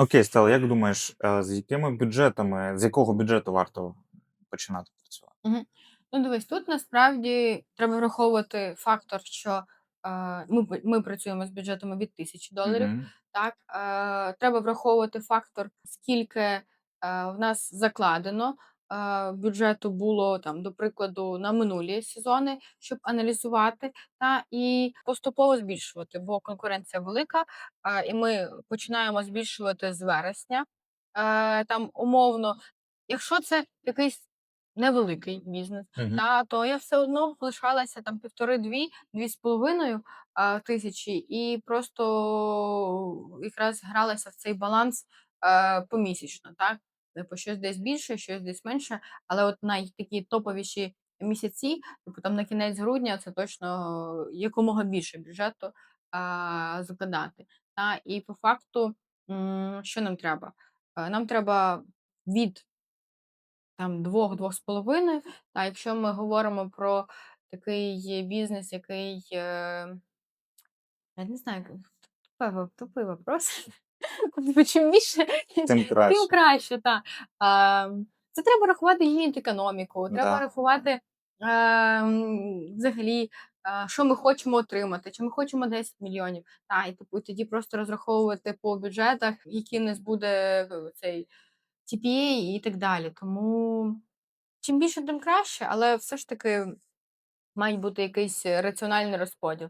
Окей, Стелла, як думаєш, е, з якими бюджетами, з якого бюджету варто починати працювати? Угу. Ну, дивись, тут насправді треба враховувати фактор, що е, ми, ми працюємо з бюджетами від тисячі доларів. Угу. Так, е, треба враховувати фактор, скільки е, в нас закладено бюджету було там, до прикладу, на минулі сезони, щоб аналізувати, та і поступово збільшувати, бо конкуренція велика, і ми починаємо збільшувати з вересня. Е, там умовно, якщо це якийсь невеликий бізнес, Мгм. та то я все одно лишалася там півтори-дві, дві з половиною а, тисячі, і просто якраз гралася в цей баланс е, помісячно, так? Типу, щось десь більше, щось десь менше, але от най такі топовіші місяці, типу там на кінець грудня, це точно якомога більше бюджету а, закладати. Та? І по факту, що нам треба? Е, Нам треба від там 2-2,5. Та якщо ми говоримо про такий бізнес, який, е, я не знаю, тупий вопрос. Бо чим більше, Тим тим краще. краще, та. Ем, це треба рахувати юніт економіку, треба Да. рахувати, ем, взагалі, е, що ми хочемо отримати, чи ми хочемо 10 мільйонів. Та, і типу, тоді просто розраховувати по бюджетах, який нас буде е, цей TPA і так далі. Тому чим більше, тим краще, але все ж таки має бути якийсь раціональний розподіл.